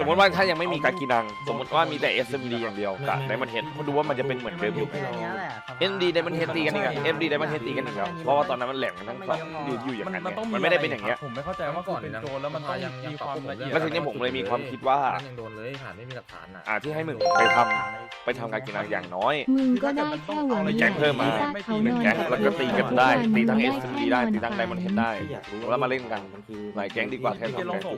สมมติว่าถ้ายังไม่มีกากินัง สมมติว่ามีแต่ SMD อย่างเดียวกับไดมันเฮดมาดูว่ามันจะเป็นเหมือนเดิมอยู่ ND ไดมันเฮดตีกันอีกอะ MD ไดมันเฮดตีกันอีกแล้วเพราะว่าตอนนั้นมันแหลมกันทั้งสองอยู่อยู่อย่างมันนั้นมันไงต้องมันไม่ได้เป็นอย่างเงี้ยผมไม่เข้าใจว่าก่อนเป็นโจรแล้วมันต้องมีความละเอียดแล้วทีนี้ผมเลยมีความคิดว่ายังโดนเลยหาไม่มีหลักฐานอะอ่าที่ให้มึงไปทำไปทำกากินังอย่างน้อยมึงก็ได้แค่หวังแก๊งเพิ่มมาเขาหนึ่งนอนแก๊งแล้วก็ตีกันได้ตีทั้งได้ SMD แค่ได้นอนตีทั้งไดมันเฮดได้อยากรู้แล้วมาเล่นกันมันคือหลายแก๊งดีกว่าแค่พี่จะลองส่ง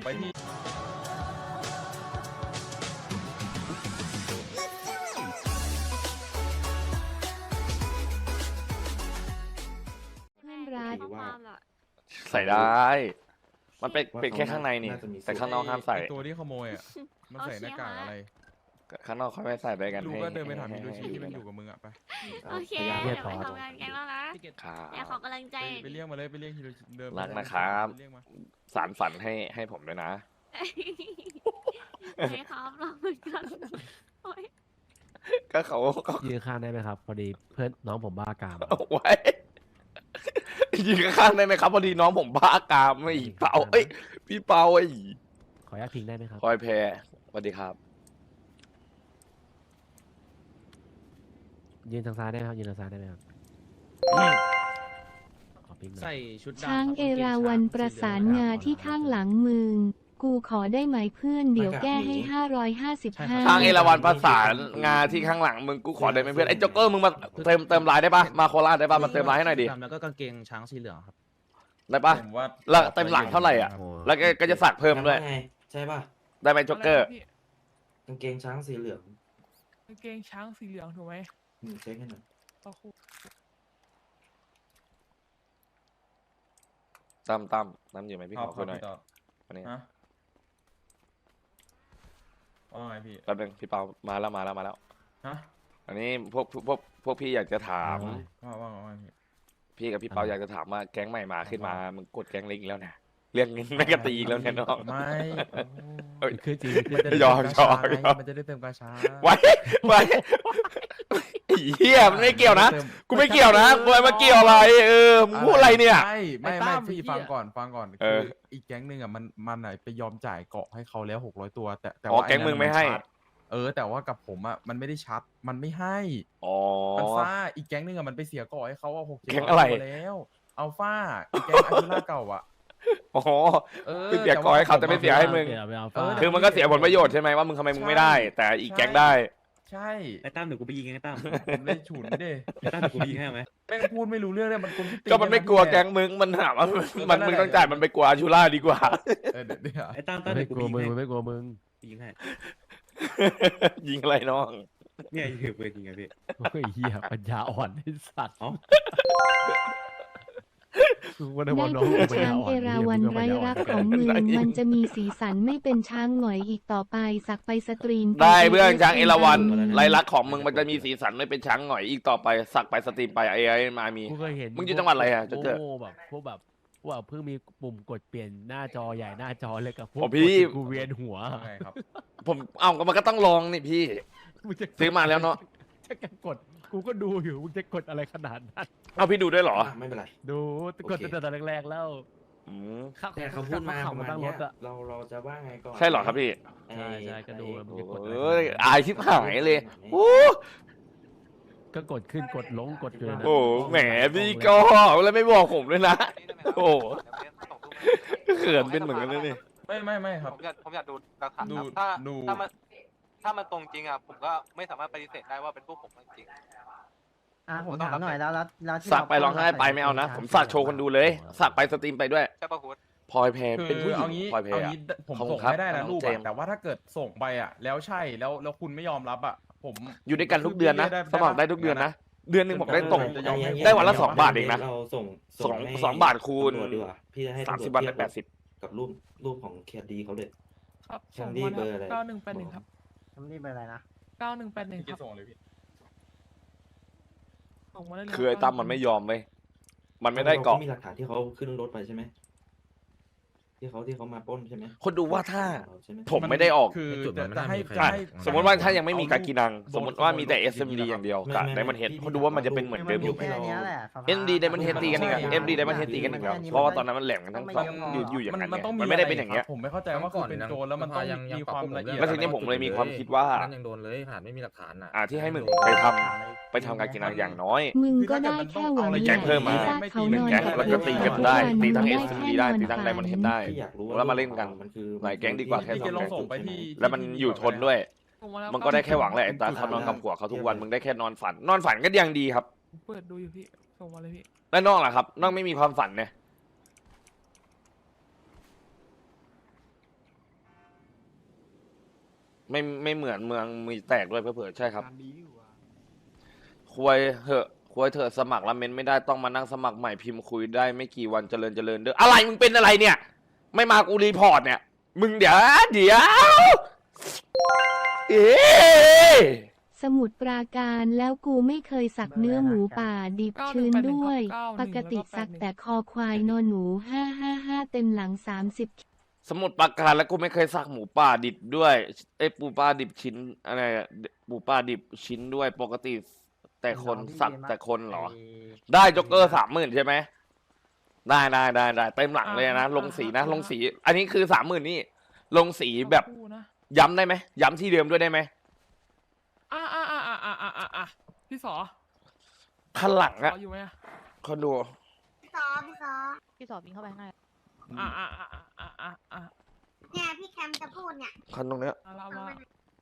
ส่ได้ มันเป็นเป็นแค่ข้างในนี่น่าจะมีแต่ข้างนอกห้ามใส่ไอ้ตัวที่ขโมยอะ มันใส่หน้ากากอะไรข้างนอกเขาไม่ใส่ไปกันรู้ให้ก็เดินไปถามให้มิโดชิให้ที่มันอยู่กับมึงอะไปโอเคพยาเดี๋ยามยวไปทำงานแก๊งแล้วนะครับ เดี๋ยวขอกำลังใจไปไปเรียกมาเลยไปเรียกฮิโรชิเดินไปรักนะครับ เรียกมาสารฝันให้ให้ผมด้วยนะโอเคครับรอเหมือนกันโอ๊ยก็เขาเขายืนข้างได้ไหมครับ พอดีเพื่อนน้องผมบ้ากามเอาไว้ ยิงข้างๆได้ไหมครับพอดีน้องผมบ้ากามไม่อีกเปาเอ้ยพี่เปาไอ้ขออนุญาตพิงได้ไหมครับพลอยแพรสวัสดีครับ ยืนทางซ้ายได้ไหมครับ ยืนทางซ้ายได้ไหมครับ ขอพิงหน่อยใส่ชุดดำช้างเอราวันประสานงาที่ข้างหลังมึง กูขอได้ไหมเพื่อนเดี๋ยวแก้ให้ 555 ทางเอราวันประสานงาที่ข้างหลังมึงกูขอได้ไหมเพื่อนไอ้โจ๊กเกอร์มึงมาเติมเติมลายได้ปะมาโคราชได้ปะมาเติมลายให้หน่อยดิดำแล้วก็กางเกงช้างสีเหลืองครับได้ปะผมว่าแล้วเต็มหลังเท่าไหร่อะโอ้แล้วก็ก็จะสักเพิ่มด้วย ไงใช่ป่ะได้ไหมโจ๊กเกอร์กางเกงช้างสีเหลืองกางเกงช้างสีเหลืองถูกไหมอืมเช็คให้หน่อยต่อคู่ตั้มตั้มตั้มอยู่ไหมพี่คขรับอคุยหน่อยพี่ต่อวันนี้ฮะ ว่าไงพี่ แป๊บนึงพี่เปามาแล้วมาแล้วมาแล้ว ฮะอันนี้พวกพวกพวกพี่อยากจะถาม ว่าว่าว่าไงพี่ พี่กับพี่เปาอยากจะถามว่าแก๊งใหม่มาขึ้นมา มึงกดแก๊งเล็กอีกแล้วเนี่ย เรื่องนี้ไม่กระตีอีกแล้วเนี่ยน้องไม่เอ้ยคือจริงมันจะได้ยอมเติมกาชายอม มันจะได้เติมกาชาไว้ไว้ไอ้เฮียมันไม่เกี่ยวนะกูไม่เกี่ยวนะกูไม่มาเกี่ยวอะไร เออมึงพูดอะไรเนี่ย ไม่ไม่ไอ้ไม่ตั้มพี่ไอ้เหี้ย ฟังก่อนฟังก่อนเอคืออ อีกแก๊งหนึ่งอะมันมันไหนไปยอมจ่ายเกาะให้เขาแล้วหกร้อยตัว แต่แต่อ๋อว่าแก๊งมึงไม่ให้อ้นั่นน่ะนชัดเออ แต่ว่ากับผมอะมันไม่ได้ชัดมันไม่ให้อ๋ออัลฟาอีกแก๊งหนึ่งอะมันไปเสียเกาะให้เขาว่าหกแก๊งอะไรแล้วอัลฟาอีกแก๊งอาคิล่าเก่าอะ อ๋อเออไปเสียเกาะให้เขาแต่ไม่เสียให้มึงเปลี่ยนเอาไปเอาเออคือมันก็เสียผลประโยชน์ใช่ไหมว่ามึงทำไมมึงไม่ได้ แต่อีกแก๊งได้ ใช่ไอ้ตั้มเดี๋ยวกูไปยิงไอ้ตั้มผมเลยฉุนเด้ไอ้ตั้มเดี๋ยวกูไปยิงให้ไหมแม่งพูดไม่รู้เรื่องเลยมันคนที่ตีก็มันไม่กลัวแก๊งมึงมันถามว่ามันมึงต้องจ่ายมันไปกลัวอาชูล่าดีกว่าเออเดี๋ยวเดี๋ยวไอ้ตั้มตั้มไม่เดี๋ยวกูกไปลัวยิงมึงให้ไม่กลัวมึงยิงให้ยิงอะไรน้องเนี่ยยิงปืนยิงไงพี่โอ้ยเหี้ยปัญญาอ่อนไอ้สัตว์เอ้ากู ว่าได้ได้ว่าน้องพูดกูปัญช้าญางอ่อนเอราวันไร้รักของมึงมันจะมีสีสันไม่เป็นช้างหงอยอีกต่อไปสักไปสตรีมได้เพื่อนช้างเอราวัณลายลักษณ์ของมึงมันจะมีสีสันไม่เป็นช้างหน่อยอีกต่อไปสักไปสตรีมไปไอ้ไอ้มามี กูเคยเห็นมึงอยู่จังหวัดอะไรอะพวกเจ้าเจ้าโง่ๆแบบพวกแบบพวกแบบเพิ่งมีปุ่มกดเปลี่ยนหน้าจอใหญ่หน้าจอเล็กกับพวโอ้กพี่ กดกูเวียนหัวไงครับผมเอาก็มันก็ต้องลองนี่พี่ มึงจะซื้อมาแล้วเนอะจะกด กูก็ดูอยู่มึงจะกดอะไรขนาดนั้นเอาพี่ดูด้วยเหรอ อะไม่เป็นไร ดูกดโอเค ตั้งแต่แรกๆแล้วอืม ขับแต่เขาพูดมาขับประมาณตั้งรเนี้ยถอะ เราเราจะว่าไงก่อนใช่เหรอครับพี่ ไอ้ใช่ใช่ก็ดูไอ้มึงจะกดอะไรเอ้ยอายชิบหายเลยโอ้ก็กดขึ้นกดลงกดอยู่นะโหแหมพี่ก็แล้วไม่บอกผมเลยนะ โอ้เขินเป็นเหมือนกันเลยนี่ ไม่ไม่ไม่ครับ ผมอยากผมอยากดูหลักฐานดูครับถ้าดู ถ้ามัน ถ้ามันตรงจริงอะผมก็ไม่สามารถปฏิเสธได้ว่าเป็นพวกผมจริง อะผมถามหน่อยแล้วแล้วแล้วที่สักไปร้องไห้ไปไม่เอานะ ผมสักโชว์คนดูเลย สักไปสตรีมไปด้วยใช่ป่ะคุณ พลอยแพรคือเป็นผู้หญิเอางงี้พลอยแพรเอาอะ งี้ผมขอบคุณส่งครับไม่ได้นะน้องรูปเจอะมส์แต่ว่าถ้าเกิดส่งไปอะแล้วใช่แล้วแล้วคุณไม่ยอมรับอะผมอยู่ด้วยกันทุกเดือนนะได้สมัครได้ทุกเดือนนะ เดือนหนึ่งผมได้ตรง จะยอมให้ได้วันละสองบาทเองนะเราส่งสองให้สองบาทคูณ ตำรวจดีกว่าพี่จะให้สามตำรวจสิบวันได้เทียแปดสิบกับรูปรูปของเคดีเขาเลยครับแคส่งนดี้มาเบอร์อะไรเก้าหนึ่งแปดหนึ่งครับ ทำนี่เป็นอะไรนะเก้าหนึ่งแปดหนึ่งพี่ครับส่งเลยพี่ส่งมาได้เลยคือไอ้ตั้มมันไม่ยอมเว้ยมันไม่ได้เกาะ มีหลักฐานที่เขาขึ้นรถไปใช่ไหม ที่เขาที่เขามาปล้นใช่ไหมคนดูว่าถ้า ใช่ไหม ผมไม่ได้ออก คือจุดมันจะไม่ให้น่ามีใครจะให้สมมติว่าถ้ายังไม่มีเอกากินังโดนสมมติว่ามีแต่โดน SMD อย่างเดียวไม่กับไม่ไดมอนเฮดพี่เขาดูว่ามันจะเป็นเหมือนเดิมอยู่แค่เนี้ยแหละสภา ND ไดมอนเฮดตีกันอีกอะใช่ MD ไดมอนเฮดตีกันอีกแล้วเพราะว่าตอนนั้นมันแหลมกันทั้งสองอยู่อยู่อย่างนั้นมันไงต้องมันไม่ได้เป็นอย่างเงี้ยะรครับผมไม่เข้าใจว่าคือเป็นโจรแล้วมันต้องยังยังมีปรับความปรุงละเอียด แล้วทีนี้ผมเลยมีความคิดว่านั่นยังโดนเลยขนาดไม่มีหลักฐานอะ อ่าที่ให้มึงไปทำไปทำกากินังอย่างน้อย มึงก็ได้แค่หวังแก๊งเพิ่มมาซากเขานอนแก๊งแล้วก็ตีกันได้ ตีทั้งทุก SMD วันได้มึตีงทั้งไดมอนเฮดฝัได้พี่อยากรู้แล้วมาเล่นกันมันคือหลายแก๊งดีกว่าแค่พี่สแกองลองแก๊งส่งไปที่แล้วมันอยู่ทนด้วยส่งมาแล้วมันก็ได้แค่หวังแหละไอ้ตาเขานอนกับผัวเขาทุกวันมึงได้แค่นอนฝัน นอนฝันก็ยังดีครับเปิดดูอยู่พี่ส่งมาเลยพี่แล้วน้องล่ะครับน้องไม่มีความฝันเนี่ยไม่ไม่เหมือนเมืองมีแตกด้วยเผื่อๆใช่ครับควยเหอะควยเถอะสมัครแล้วเมนไม่ได้ต้องมานั่งสมัครใหม่พิมพ์คุยได้ไม่กี่วันเจริญเจริญเด้ออะไรมึงเป็นอะไรเนี่ย ไม่มากูรีพอร์ตเนี่ย มึงเดี๋ยวเดี๋ยวเอ๊ะสมุดปราการแล้วกูไม่เคยสักเนื้อหมูป่าดิบชื้นด้วย ปกติสักแต่คอควายนอนหนูห้าห้าห้าเต็มหลังสามสิบสมุดปราการแล้วกูไม่เคยสักหมูป่าดิบด้วยไอ้ยปูป่าดิบชิ้นอะไรอะหมูป่าดิบชิ้นด้วยปกติ แต่คนสักแต่คนเหรอ ได้จ็อกเกอร์สามหมื่นใช่ไหม ได้ได้ได้ได้เต็มหลังเลยนะ ลงสีนะ ลงสี อันนี้คือสามหมื่นนี่ ลงสีแบบคู่นะย้ำได้ไหมย้ำที่เดิมด้วยได้ไหมอ่าอ่าอ่าอ่าอ่าอ่าอ่าพี่สอข้างหลังสอะออยู่ไหมอะคนดูพี่ซอพี่ซอพี่สอบวิ่งเข้าไปข้างในอ่าอ่าอ่าอ่าอ่าอ่าเนี่ยพี่แคมจะพูดเนี่ยคนตรงเนี้ยมาละมา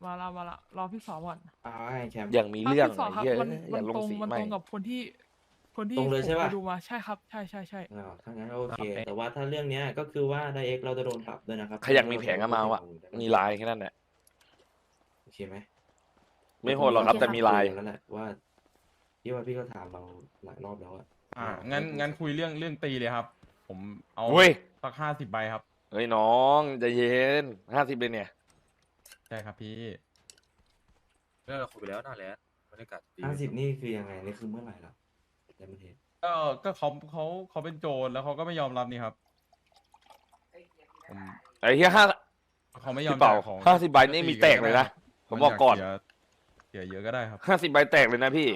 มาละมาละรอพี่สอก่อนเอาให้แคมป์อย่างมีเรื่องพี่สอครับไอ้เหี้ยมันอมัย่านลตงรงสีมันไม่ตรงกับคนที่ คนที่ตรงเลยใช่ผมปะไปดูมาใช่ครับ ใช่ใช่ใช่ อ่าถ้างั้นโอเคแต่ว่าถ้าเรื่องเนี้ยก็คือว่าไดเอ็กเราจะโดนปรับด้วยนะครับใครอยากมีแผงก็มาว่ะ มีลายแค่นั้นแหละ โอเคไหมไม่โหดหรอกครับแต่มีลายแล้วแหละว่าพี่ว่าพี่ก็ถามเราหลายรอบแล้วอะอ่างั้นงั้นคุยเรื่องเรื่องตีเลยครับ ผมเอาเว้ย สักห้าสิบใบครับเฮ้ยน้องใจะเย็นห้าสิบเลยเนี่ย ใช่ครับพี่เรื่องเราคุยไปแล้วนานแล้วบรรยากาศดีห้าสิบนี่คือยังไงนี่คือเมื่อไหร่ล่ะ ไดมอนเฮดก็ก็เขาเขาเขาเป็นโจรแล้วเขาก็ไม่ยอมรับนี่ครับผมไอ้เหี้ยห้าเขาไม่ยอมพี่เป่าจ่ายของห้าสิบใบนี่มีแตกเลยนะ ผมบอกก่อนเสียเสียเยอะก็ได้ครับ ห้าสิบใบแตกเลยนะพี่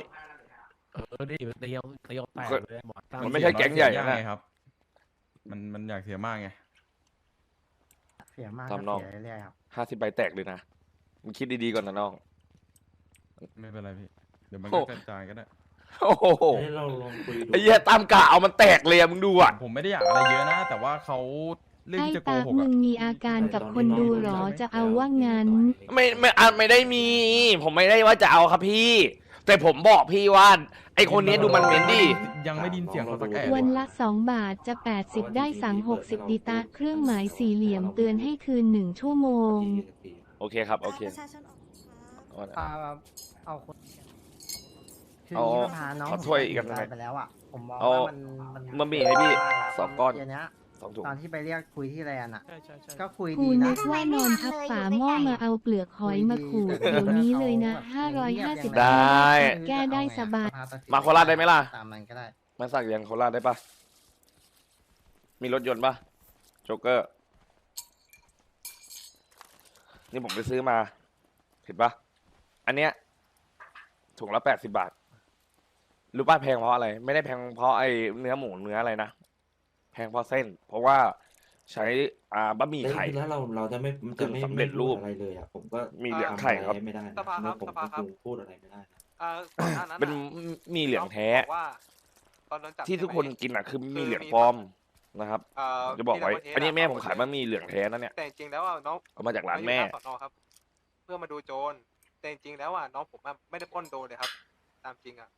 เออนี่เตียวเตียวแตกเลยหมอตั้งมันไม่ใช่แก๊งใหญ่เสียนะยากไงครับ มันมันอยากเสียมากไงเสียมากทำนองก็เสียเรื่อยๆครับ ห้าสิบใบแตกเลยนะมึงคิดดีๆก่อนนะน้อง ไม่เป็นไรพี่เดี๋ยวมันโอ้ก็กระจายก็ได้ โอ้โหให้เราลองคุยดูไอ้เหี้ยตามกะเอามันแตกเลยอะมึงดูอะ ผมไม่ได้อยากอะไรเยอะนะ แต่ว่าเขาเรื่องไอ้ที่จะโกตาหกมึอะงมีอาการกับคนดูหรอจะเอาว่างั้น ไม่ไม่อะไม่ได้มี ผมไม่ได้ว่าจะเอาครับพี่ แต่ผมบอกพี่ว่าไอคนนี้ดูมันเหม็นดิยังไม่ไดยินเสียงเขาสักแอะวันละ 2 บาทจะ 80 ได้สั่ง60ดิตาเครื่องหมายสี่เหลี่ยมเตือนให้คืน 1 ชั่วโมง โอเคครับ โอเคประชาชนออกครับพาเอาคน คือเอาที่พาน้องขอถ้วยอีกอันหนึ่งไปแล้วอะผมมองเอาว่ามันมันบะหมี่ให้พี่สองก้อน เดี๋ยวนี้สองถุง ตอนที่ไปเรียกคุยที่แลนด์อะ ใช่ใช่ใช่ก็คุยกูดีนึนะ กว่านอนทับฝาหม้อมาเอาเปลือกหอยมาขูดเดี๋ยวนี้เลยนะ 550ได้ แก้ได้สบาย มาโคราชได้ไหมล่ะ ตามมันก็ได้มาสักยังโคราชได้ปะมีรถยนต์ปะโจ๊กเกอร์ นี่ผมไปซื้อมา เห็นปะอันเนี้ยถุงละแปดสิบาท รู้ป่ะแพงเพราะอะไร ไม่ได้แพงเพราะไอ้เนื้อหมูเนื้ออะไรนะแพงเพราะเส้น เพราะว่าใช้อ่าบะหมี่ไข่ แล้วเราเราจะไม่กึ่จะงไม่สำเร็จรูปไม่พูดอะไรเลยอะผมก็มีเหลืองไข่ครับ ทำอะไม่ได้นะสภาครับผมสภาครับก็พูดอะไรไม่ได้นะอ่าก่อนหน้านั้นเป็นอะมีเหลืองแท้ น้บอกว่าตอนโดนจับที่ทุกใช่คไหมนกินอะคือมีคือเหลืองมีปลอมนะครับเอ่อจะบอกไว้ที่อันนี้แม่ผมเขายบะหมี่เหลืองแท้นะเนี่ยแต่จริงๆแล้วอะน้องเอามาจากร้านแม่อยู่หสอนอครับ เพื่อมาดูโจรแต่จริงๆแล้วอะน้องผมอะไม่ได้ปล้นโจรเลยครับ ตามจริงอะ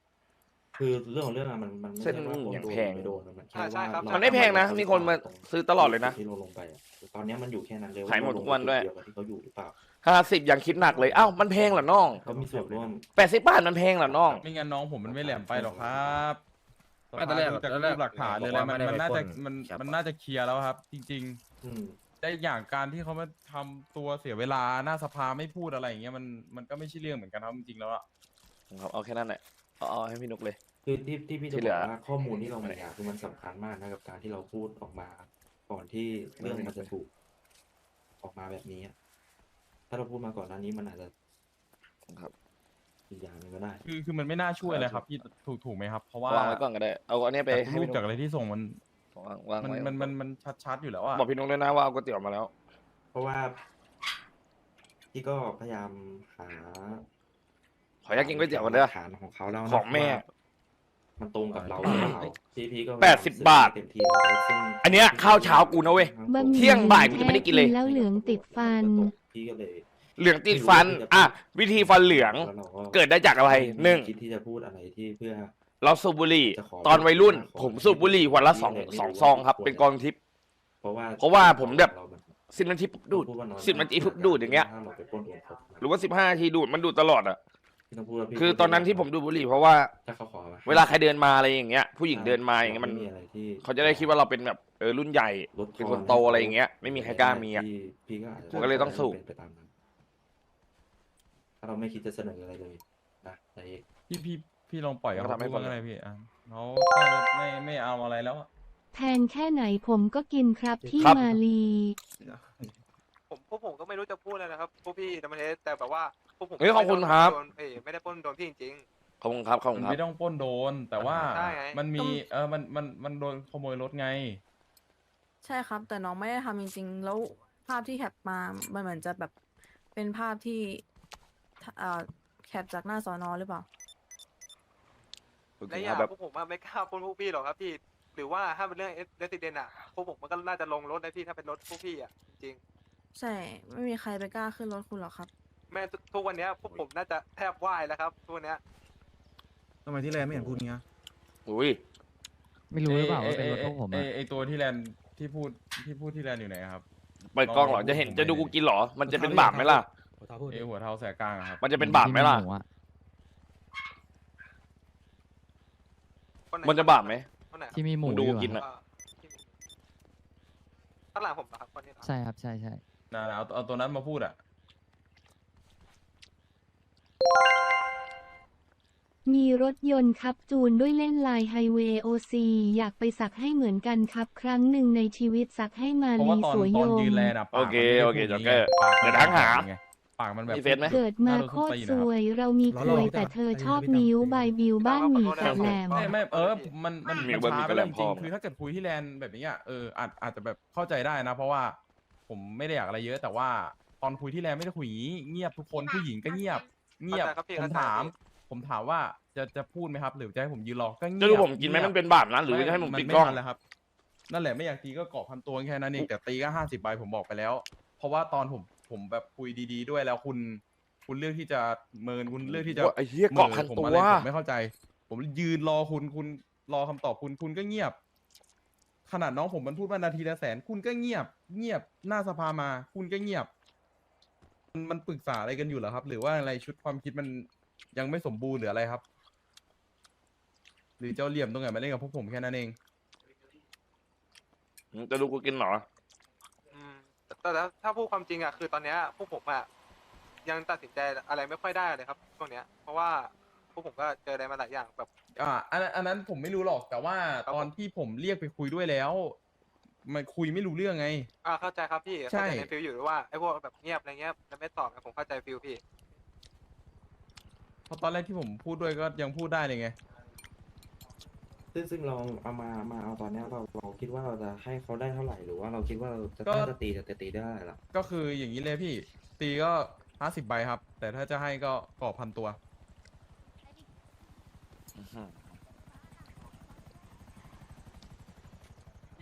คือเรื่องของเรื่องอะมันมันไม่เส้นใช่ว่าหมูคนอย่างโดนแพงไม่โดนมันแค่ใช่ว่าครับเรามันไม่แพงนะมีคนมาซื้อตลอดเลยนะ ที่เราลงไปอะตอนเนี้ยมันอยู่แค่นั้นเลยขายหมดทุกวันด้วยเดียวกับที่เขาอยู่หรือเปล่าห้าสิบยังคิดหนักเลยอ้าวมันแพงเหรอน้องเขามีส่วนร่วม แปดสิบบาทมันแพงเหรอน้อง ไม่งั้นน้องผมมันไม่แหลมไปหรอกครับไม่ตอนแรกดูจากตอนแรกรูปหลักฐานเลยอะไรมันบอกว่าไม่มันได้น่าไปจะปล้นมันแคปมันอะน่าจะเคลียร์แล้วครับ จริง อืมๆ ได้อย่างการที่เขามาทำตัวเสียเวลาหน้าสภาไม่พูดอะไรอย่างเงี้ยมันมันก็ไม่ใช่เรื่องเหมือนกันครับจริงๆแล้วอะ ครับเอาแค่นั้นแหละเอาเอาให้พี่นุกเลย คือที่ที่พี่จะที่บเหลือกอ ว่าข้อมูลที่เรามีอะคือมันสำคัญมากนะกับการที่เราพูดออกมา ก่อนที่เรื่องมันจะถูก ออกมาแบบนี้อะถ้าเราพูดมาก่อนหน้านี้มันอาจจะครับอีกอย่างหนึงก็ได้ คือคือมันไม่น่าช่วยเลยครับพี่ถูกถูกไหมครับ เพราะว่าวางไว้ก่อนก็ได้ เอาอันนี้ไปจากให้รูปพี่นุ๊จากอะไรที่ส่งมันวางวางมันไว้มันมันมันชัดๆอยู่แล้วอะบอกพี่นุ๊กด้วยนะว่าเอาก๋วยเตี๋ยวมาแล้ว เพราะว่าพี่ก็พยายามหาขออยากกินก๋วยเตี๋ยวกันเด้อ หลักฐานของเขาแล้วนะของแม่ ว่า มันตรงกับเราหรือเปล่าพี่พี่ก็แปดสิบบาท เต็มที่แล้วซึ่งอันเนี้ยข้าวเช้ากูนะเว้ย บะหมี่เที่ยงบ่ายกูจะไม่ได้กินเลยแล้วเหลืองติดฟัน พี่ก็เลยเหลืองติดฟัน อะ วิธีฟันเหลือง แล้วราเกิดได้จากอะไรหนึ่ง คิดที่จะพูดอะไรที่เพื่อ เราสูบบุหรี่จะขอตอนวัยรุ่น ขอผมสูบบุหรี่วันละสองไม่รู้สองว่าซองครับควรเป็นกองทิพย์เพราะว่าเพราะว่าผมแบบเรามันสิบนาทีปุ๊บดูดพูว่าน้อยสิบนาทีปุ๊บดูดอย่างเงี้ยถ้เราไปปล้นโดนเขาหรือว่าสิบห้านาทีดูดมันดูดตลอดอะ พี่ต้องพูดว่าพี่คือตอนนั้นที่ผมดูดบุหรี่เพราะว่า ถ้าเขาขอมเวลาใครเดินมาอะไรอย่างเงี้ย ผู้หญิงเดินมาอย่างเงี้ยมัน ไอะไรที่เขาจะได้คิดว่าเราเป็นแบบเออรุ่นใหญ่ลดเป็นคนโตอะไรอย่างเงี้ย ไม่มีใครกล้ามีอะพี่พี่ก็อาจจะผมก็เลยต้องสู้ เป็นไปตามนั้นถ้าเราไม่คิดจะเสนออะไรเลยนะไอ้พี่พี่พี่ลองปล่อยก็เขาทำให้พูดคนว่าอะไรพี่อะเขาไม่ไม่เอาอะไรแล้วอะ แพงแค่ไหนผมก็กินครับพี่ครับ มาลี ผมพวกผมก็ไม่รู้จะพูดอะไรนะครับพวกพี่ดัมเบลเฮดแต่แบบว่าพ วกผมเฮ้ยขอบคุณครับโดนเอ้ยไม่ได้ปล้นโดนพี่จริง ขอบคุณครับขอบคุมัณนครับ ไม่ต้องปล้นโดน แต่ว่าใช่ไง มันมีเออมันมันมันโดนขโมยรถไง ใช่ครับ แต่น้องไม่ได้ทำจริงๆ แล้วภาพที่แคปมา มันเหมือนจะแบบเป็นภาพที่เอ่อแคปจากหน้าสอนอหรือเปล่าโอๆเคและอคย่ารับแบบพวกผมอะไม่กล้าปล้นพวกพี่หรอกครับพี่หรือว่าถ้าเป็นเรื่องเรสติเดนอะพวกผมมันก็น่าจะลงรถได้พี่ถ้าเป็นรถพวกพี่อะจริง ใช่ ไม่มีใครไปกล้าขึ้นรถคุณหรอกครับ แม่ทุกวันเนี้ยพวกผมน่าจะแทบไหว้แล้วครับทุกวันเนี้ยทำไมที่แรกไม่เห็นพูดงี้อุ้ยไม่รู้หรือเปล่าว่าเป็นรถพวกผมไออะ ไอตัวที่แลนด์ที่พูดที่พูดที่แลนด์อยู่ไหนอะครับ เปิดกล้องเหรอจะเห็นจะดูกูกินเหรอ มันจะเป็นบาปไหมล่ะไอหัวเท้าแสกกลางอะครับ มันจะเป็นบาปไหมล่ะที่หอะคนไหนมันจะบาปไหม คนไหนครับที่มีหมูมึงดูอยู่กิน อะอะเอ่อที่มีข้างหลังผมเหรอครับคนนี้เหรอใช่ครับใช่ใช่ นะเอาเอาตัวนั้นมาพูดอะ มีรถยนต์ครับจูนด้วยเล่นลายไฮเวย์โอซีอยากไปสักให้เหมือนกันครับ ครั้งหนึ่งในชีวิตสักให้มาเพราะว่าลีตอนสวยตยอนงยืนแลนด์อะปากโอเคมันไม่ได้โอเคพูดย่างจ็อกเกอร์ปากมันเดี๋ยวทักหาไงปากมันแบบ มีเฟซไหม เกิดมาโคตรสวย เรามีควยแต่เธอชอบนิ้วบายบิวบ้านหมีกับแหลม ไม่ไม่เออมันมันมีมันเบิร์ดช้ามีไปกระแล้วแหลจมพ่ริองๆคือถ้าเกิดคุยที่แลนด์แบบนี้อะเอออาจอาจจะแบบเข้าใจได้นะ เพราะว่าผมไม่ได้อยากอะไรเยอะ แต่ว่าตอนคุยที่แลนด์ไม่ได้คุยอย่างนี้เงียบทุกคนผู้หญิงก็เงียบ เงียบเข้าใจครับพี่ผมเข้าใจถามพี่ ผมถามว่าจะจะพูดไหมครับ หรือจะให้ผมยืนรอก็เงียบจะดูผมกินไหมงียบมันเป็นบาปนะหรือจะให้ผมนปิดไม่กล้องทันแล้วครับ นั่นแหละไม่อยากตีก็เกาะพันตัวแค่นั้นเองแต่ตีก็ห้าสิบใบผมบอกไปแล้ว เพราะว่าตอนผมผมแบบคุยดี ๆ ด้วยแล้วคุณ คุณเลือกที่จะเมินคุณเลือกที่จะว่าไอ้เหี้ยเกาะพันผมตัวอะไรผมไม่เข้าใจ ผมยืนรอคุณคุณรอคำตอบคุณคุณก็เงียบ ขนาดน้องผมมันพูดว่านาทีละแสน คุณก็เงียบ เงียบหน้าสภามา คุณก็เงียบมันมันปรึกษาอะไรกันอยู่เหรอครับ หรือว่าอะไรชุดความคิดมัน ยังไม่สมบูรณ์หรืออะไรครับ หรือเจ้าเหลี่ยมตรงไหนมาเล่นกับพวกผมแค่นั้นเองจะดูกูกินเหรอ อืมแต่แต่ถ้าพูดความจริงอะคือตอนเนี้ยพวกผมอะยังตัดสินใจอะไรไม่ค่อยได้เลยครับช่วงเนี้ย เพราะว่าพวกผมก็เจออะไรมาหลายอย่างแบบ อ่าอันนั้นอันนั้นผมไม่รู้หรอกแต่ว่าครับตอนที่ผมเรียกไปคุยด้วยแล้ว มันคุยไม่รู้เรื่องไง อ่าเข้าใจครับพี่ใช่ เข้าใจในฟิลอยู่ว่าไอ้พวกแบบเงียบอะไรเงี้ยแล้วไม่ตอบอะผมเข้าใจฟิลพี่ เพราะตอนแรกที่ผมพูดด้วยก็ยังพูดได้เลยไง ซึ่งซึ่งเราเอามามาเอาตอนเนี้ยเราเราคิดว่าเราจะให้เขาได้เท่าไหร่หรือว่าเราคิดว่าเราจะก็ น่าจะตีจะตีได้หรอก็คืออย่างนี้เลยพี่ ตีก็ห้าสิบใบครับ แต่ถ้าจะให้ก็กรอบพันตัว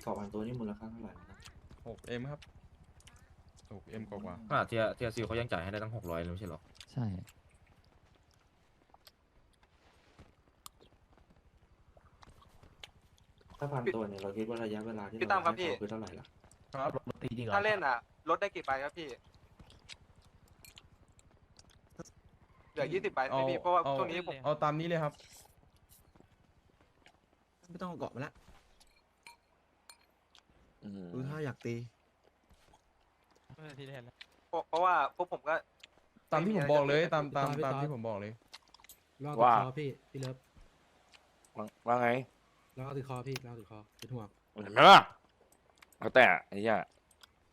สองพันตัวนี่มูลค่าเท่าไหร่นะครับหกเอ็มครับหกเอ็มกว่าขนาดเทียเทียซีเขายังจ่ายให้ได้ตั้งหกร้อยเลยไม่ใช่เหรอ ใช่ ถ้าพันตัวเนี่ยเราคิดว่าระยะเวลาที่พี่เราตั้มครับให้พี่เขาคือเท่าไหร่ล่ะครับรถตีจริงเหรอถ้าเล่นอะลดได้กี่ใบครับพี่ เหลือยี่สิบใบไหมพี่เพราะว่าเอาช่วงนี้ผมเอาตามนี้เลยครับ ไม่ต้องเอาเกาะมาละอืมดูถ้าอยากตีเพราะเพราะว่าพวกผมก็ ตามที่ผมบอกเลยตามตามพี่ตามต๊อดที่ผมบอกเลย รอว่าติดคอพี่พี่เลิฟว่าว่าไง รอติดคอพี่รอติดคอเป็นห่วงเห็นไหมล่ะแล้วแต่ไอ้เหี้ย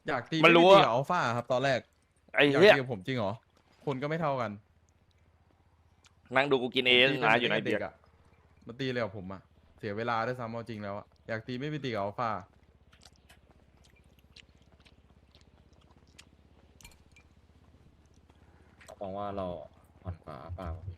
อยากตีมันรู้ไตีอะกับอัลฟาครับตอนแรกไอ้อยากเหี้ยตีกับผมจริงเหรอคนก็ไม่เท่ากันนั่งดูกูกินเองตีนะกัอยู่ในเบียด็กร์ อะมาตีเลยกับผมอะเสียเวลาด้วยซ้ำเอาจริงแล้วอะอยากตีไม่ไปตีกับอัลฟามองว่าเราอ่อนกว่าเปล่าพี่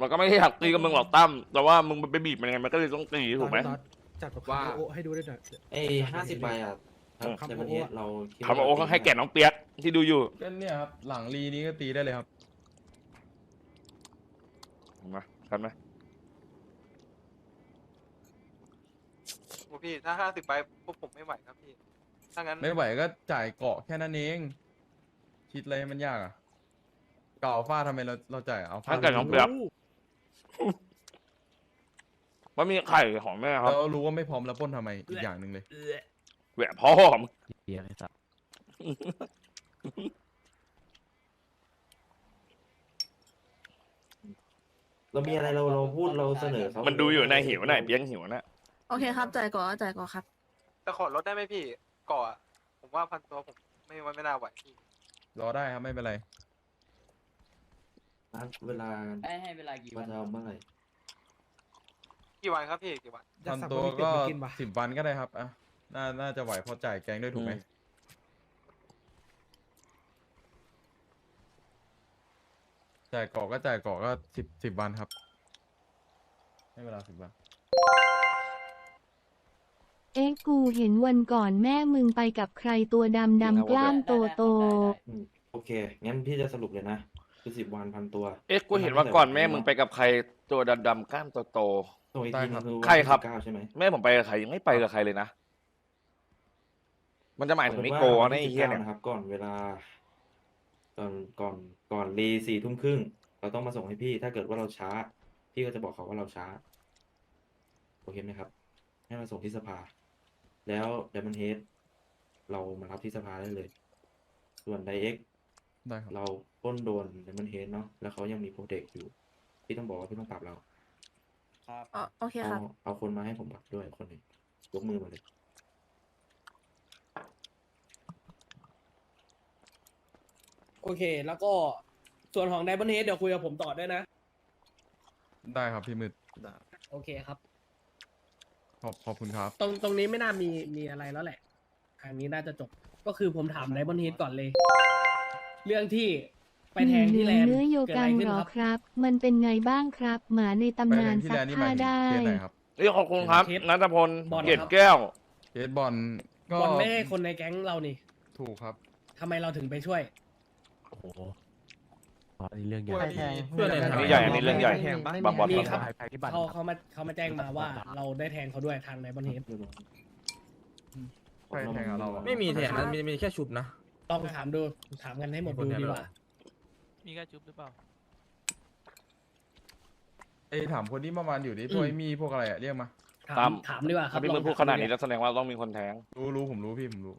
มันก็ไม่ได้อยากตีกับมึงหรอกตั้มแต่ว่ามึงไปบีบมันไงมันก็เลยต้องตีถูกไหม ตอนจัดแบบว่า โอให้ดูได้หน่อยไอ้ห้าสิบใบอะอืมในประเทศเราคิดคำว่าโอ้ก็ให้แก่น้องเปียกที่ดูอยู่ก็เนี่ยครับ หลังรีนี้ก็ตีได้เลยครับ มาครับไหมโอ้พี่ถ้าห้าสิบใบพวกผมไม่ไหวครับพี่ ถ้างั้นไม่ไหวก็จ่ายเกาะแค่นั้นเอง คิดอะไรให้มันยากอะเกาะอัลฟาทำไมเราเราจ่ายอัลฟาถ้าเกิดน้องเปียก มันมีไข่ของแม่ครับเรารู้ว่าไม่พร้อมแล้วปล้นทำไมอีกอย่างหนึ่งเลย แหวะพ่อมึงเบียร์ไอ้สัสเรามีอะไรเราเราพูดเราเสนอเขามันดูอยู่ในหิวนะไอ้เปียกหิวนะโอเคครับจ่ายก่อนก็จ่ายก่อนครับ แต่ขอลดได้ไหมพี่ก่ออะผมว่าพันตัวผมไม่ว่าไม่น่าไหวพี่รอได้ครับไม่เป็นไร นัดเวลาให้ให้เวลากี่วัว่านจะเอาเมื่อไหร่กี่วันครับพี่กี่วันอยากทำสั่งตัวบะหมี่เป็ดก็มากินปะสิบวันก็ได้ครับอะน่าน่าจะไหวเพอจ่ายแกงด้วยถูกไหมอืมจ่ายเกาะก็จ่ายเกาะก็สิบสิบวันครับ ให้เวลาสิบวัน เอ๊ะกูเห็นวันก่อนแม่มึงไปกับใครตัวดำดำกล้ามโตโต อืมโอเค งั้นพี่จะสรุปเลยนะ คือสิบวันพันตัวเอ๊ะกูเห็นว่าก่อนแม่มึงไปกับใครตัวดำๆกล้ามโตส่งอีกทีนึงคือใครครับวันที่19ใช่ไหมๆแม่ผมไปกับใครยังไม่ไปกับใครเลยนะ มันจะหมายถึงนิโกนะไอ้เหี้ยเนี่ยนะครับ ก่อนเวลา ก่อนก่อนก่อนรีสี่ทุ่มครึ่งเราต้องมาส่งให้พี่ ถ้าเกิดว่าเราช้า พี่ก็จะบอกเขาว่าเราช้าโอเคไหมครับ ให้มาส่งที่สภา แล้วเดมอนเฮดเรามารับที่สภาได้เลย ส่วนไดเอ็ก ได้ครับ เราปล้นโดนเดมอนเฮดเนาะแล้วเขายังมีโปรเทคอยู่ พี่ต้องบอกว่าพี่ต้องปรับเราอ๋อโอเคคเอารับ เอาคนมาให้ผมปรับด้วยคนหนึ่งยกมือมาเลย โอเค แล้วก็ส่วนของไดบันเฮดเดี๋ยวคุยกับผมต่อด้วยนะ ได้ครับพี่มืดโอเคครับ ขอบขอบคุณครับ ตรงตรงนี้ไม่น่ามีมีอะไรแล้วแหละทางนี้น่าจะจบ ก็คือผมถามไดบันเฮดก่อนเลย เรื่องที่ไปแทงที่แลนด์เนื้อโยเกิดกัอะไรงขึ้เหนรอครับครับ มันเป็นไงบ้างครับ หมาในไปตำเรีนายนนที่ซัแลกนด์นี่หผ้ามายถึงได้เคสไหนครับเอ้ยขอบคุณครับเคสนัทพลบอลเกียรครัติบแก้วเคสบอลก็บอลไม่ให้คนในแก๊งเรานี่ ถูกครับทำไมเราถึงไปช่วยโอ้โหอ๋ออันนี้เรื่องใหญ่ใครแทงเพื่อนเลยอันนี้ใหญ่อันนี้เรื่องใหญ่บางบอลมีบางครับบอลภัยพิบัติเขาเขามาเขามาแจ้งมาว่า เราได้แทงเขาด้วยทางไดบันเฮดเรียบร้อยใครแทงกับเราอะไม่มีแทงนะมีมีแค่ชุบนะ ต้องถามดูถามกันให้หมดดูดีกว่า มีกระจุบหรือเปล่าเอ้ยถามคนที่เมื่อวานอยู่ดิพวกไอ้มีพวกอะไรอะเรียกมา ถาตามมถามดีกว่าครัถ้าบพี่ลมึองงพูดถขนาดนี้ดูแล้วแสดงว่าต้องมีคนแทง รู้รู้ผมรู้พี่ผมรู้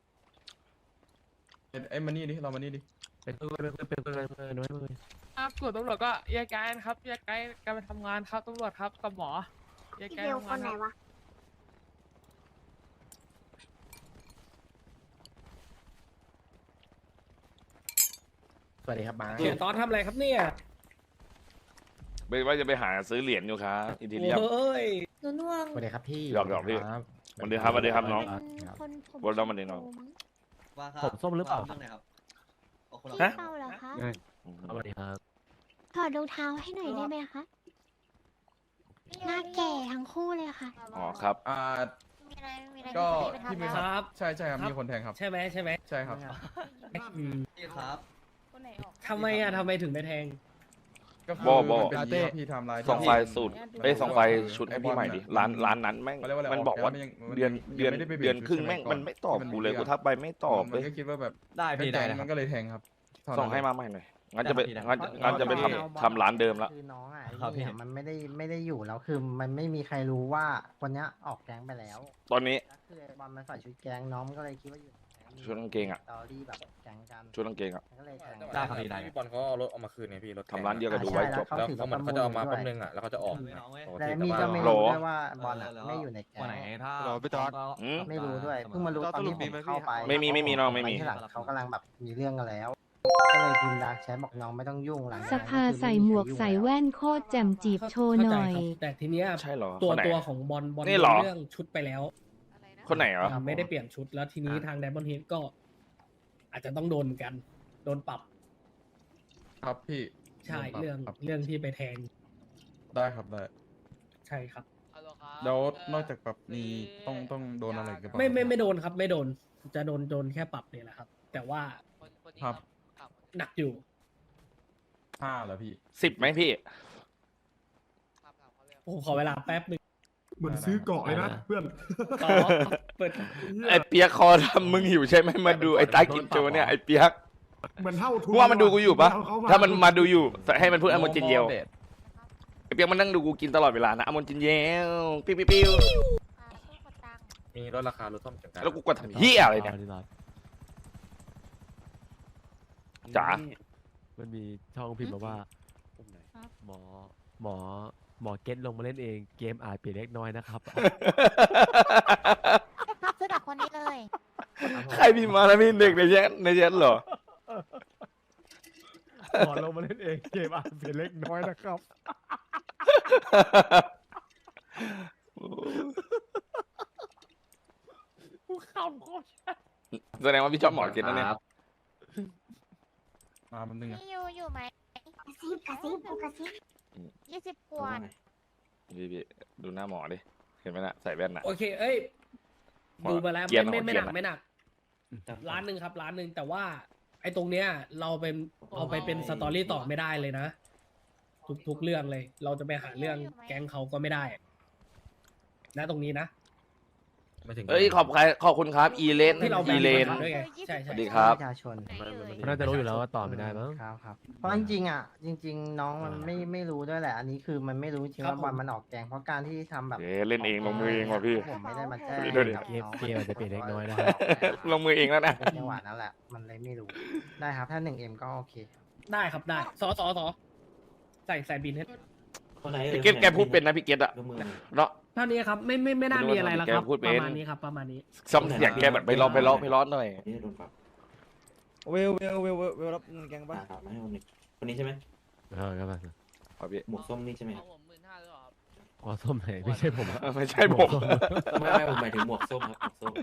เอ้ยเอ้ยมานี่ดิเรามานี่ดิเป็นเพื่อนเป็นเพื่อนเป็นเพื่อนเป็นเพื่อนเป็นเพื่อนครับส่วนตำรวจก็แยกย้ายนะครับแยกย้ายกันไปทำงานครับตำรวจครับกับหมอแยกย้ายทำงานครับ สวัสดีครับบางเสียตอนทำอะไรครับเนี่ยไม่ว่าจะไปหาซื้อเหรียญอยู่ครับอินทีเรียมโอ้ยหนูน่วงสวัสดีครับพี่หยอกหยอกพี่สวัสดีครับสวัสดีครับน้องครับคนผมบนเรามันดีน้องผมส้มหรือเปล่าฮะเป้าเหรอคะสวัสดีครับถอดรองเท้าให้หน่อยได้ไหมคะหน้าแก่ทั้งคู่เลยค่ะอ๋อครับ อ่า มีอะไรมีอะไรก็ที่มือคครับรับ ใช่ใช่ครับครับ มีคนแทงครับ ใช่ไหมใช่ไหมใช่ครับอืมครับ ทำไมอะทำไมถึงไปแทง ก็คือบ่บ่ มันเป็นอย่างนี้ครับพี่ไทม์ไลน์สองไฟล์สูตรเอ้ยสองไฟล์ชุดให้พี่ใหม่ดิร้านร้านนั้นแม่งเขาเรียกว่าอะไรมันบอกว่าออกแก๊สมันยังเดือนมันเดือนยังไม่ได้ไปเปลี่เดืยอนนชุดครึ่งสมัยแม่งก่อนมันไม่ตอบที่มันกูเลยเรียกกูทักไปไม่ตอบมันเลยก็คิดว่าแบบได้พี่ไม่แทได้งนะคมัรับ นก็เลยแทงครับเท่าส่งนั้นให้เลยมาใหม่หน่อยงั้นจะไปได้ครับงั้นงั้นจะไปทำทำร้านเดิมละ คือน้องอะครับพี่ เนี่ยมันไม่ได้ไม่ได้อยู่แล้วคือมันไม่มีใครรู้ว่าคนเนี้ยออกแก๊งไปแล้วตอนนี้ แล้วคือไอ้บอลมันใส่ชุดแก๊งน้องมันก็เลยคิดว่าอยู่ในแก๊ง ชุดกางเกงอะ ตอรี่แบบแข่งกันชุดกางเกงอะก็เลยแข่งได้ครับพี่บอลเขาเอารถเอามาคืนไงพี่รถทำร้านเดียวกับดูไว้จบ แล้วเขาเหมือนเขาจะเอามาแป๊บนึงอะแล้วเขาจะออกปกแต่ติมีแต่ก็ไม่ว่ารู้ด้วยว่าบอลอะไม่อยู่ในแก๊งวันไหนถ้าเราไปจอด อืม ไม่รู้ด้วยเพิ่งมารู้ตอนที่ผมเข้าไปไม่มีไม่มีน้องไม่มีปที่หลังเขากำลังแบบมีเรื่องกันแล้วก็เลยพิมพ์ดักแชทบอกน้องไม่ต้องยุ่งหลังจากสนั้นภาคือใส่ไมีหมวกใครยุ่งใส่แล้วแว่นโคตรแจ่มจีบโชว์หน่อย เข้าใจครับแต่ทีเนี้ยใช่เหรอตัวคนไหน ตัวของบอลบอลนี่เหรอ เรื่องชุดไปแล้ว คนไหนเหรอ ไม่ได้เปลี่ยนชุดแล้วทีนี้ทางไดมอนด์เฮดก็ อาจจะต้องโดนกัน โดนปรับ ครับพี่ใช่โดนปรับเรื่องครับเรื่องที่ไปแทงได้ครับได้ ใช่ครับ แล้วนอกจากแบบมีต้องต้องโดนอะไรกันบ้างไม่ไม่ไม่โดนครับ ไม่โดน จะโดนโดนแค่ปรับเนี่ยแหละครับ แต่ว่าครับหนักอยู่ห้าแล้วพี่สิบไหมพี่ผมขอเวลาแป๊บหนึ่ง เหมือนซื้อเกาะเลยนะเพื่อนต่อเปิดไอเปียกคอทำมึงหิวใช่ไหมมาดูไอ้ตากินโจเนี่ยไอเปียกเหมือนเท่าทุกูว่ามันดูกูอยู่ปะถ้ามันมาดูอยู่ให้มันพูดอมนจินเยลโมเดตไอเปียกมันนั่งดูกูกินตลอดเวลานะอมนจินเยลปิ้วปิ้วปิ้วมีลดราคารถซ่อมจังกันแล้วกูกดทำเหี้ยอะไรเนี่ยจ๋ามันมีช่องพิมพ์มาว่าหมอหมอ หมอเก็ตลงมาเล่นเอง เกมอาจเปลี่ยนเล็กน้อยนะครับ ครับซื้อกับคนนี้เลยใครพิมพ์มาแล้วพี่เด็กในแชทในแชทเหรอ หมอลงมาเล่นเองเกมอาจเปลี่ยนเล็กน้อยนะครับ กูขำโคตรแสดงว่าพี่ชอบหมอเก็ตนะเนี่ย มาแป๊บนึงอะ พี่ยูอยู่ไหมกระซิบกระซิบกระซิบ ยี่สิบขวดพี่พี่ดูหน้าหมอดิ เห็นไหมน่ะ ใส่แว่นน่ะ โอเค เอ้ย หมอดูมาแล้วเกรียไม่นไม่หมอไม่หนักเกรียนไม่หนัก ร้านหนึ่งครับ ร้านหนึ่งแต่ว่า ไอ้ตรงเนี้ย เราเป็นเอาไปเป็นสตอรี่ต่อไม่ได้เลยนะ ทุกทุกเรื่องเลย เราจะไปหาเรื่องแก๊งเขาก็ไม่ได้นะตรงนี้นะ ไม่ถึงเอ้ยขอบใครขอบคุณครับ อีเลนที่เราแบ่อีงเลน ปัญหาด้วยไงใช่สใช่วัสดีครับ ประชาชนมันน่าจะรู้อยู่แล้วว่าต่อไม่ได้มั้ง ครับครับเพราะจริงๆอะจริง ๆ น้องมันไม่ไม่รู้ด้วยแหละ อันนี้คือมันไม่รู้จริงว่าบอลมันออกแกงเพราะการที่ทำแบบเอ๊ะเล่นเองลงมือเองว่ะพี่ผมไม่ได้มาแจ้งพี่ดูดิ กับเกมน้องเกมอาจจะเปลี่ยนเล็กน้อยนะครับ ลงมือเองแล้วนะ เป็นจังหวะนั้นแหละมันเลยไม่รู้ได้ครับถ้าหนึ่งเอ็มก็โอเคได้ครับได้สอสอสอใส่ใส่บินให้คนไหนพี่เกตแกพูดเป็นนะพี่เกตอะยกมือเนาะ เท่านี้ครับไม่ไม่ไม่น่ามีอะไรแล้วครับแกพูดเป็ปน ระมาณนี้ครับประมาณนี้ ซ้ำเสียงแกแบบไปร้องไปร้องไปร้องหน่อยคนนี้โดนปรับเวลเวลเวลเวลรับแกงอ่าถามมาให้คนนี้คนนี้ใช่ไหมเออครับขอพี่หมวกส้มนี่ใช่ไหมครับผมหมื่นห้าหรือเปล่าครับอ๋อส้มไหนไม่ใช่ผมอะไม่ใช่ผม ไม่ไม่ผมหมายถึงหมวกส้มครับหมวกส้ม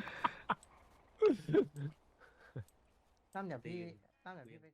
ตั้มเดี๋ยวพี่ตั้มเดี๋ยวพี่ไป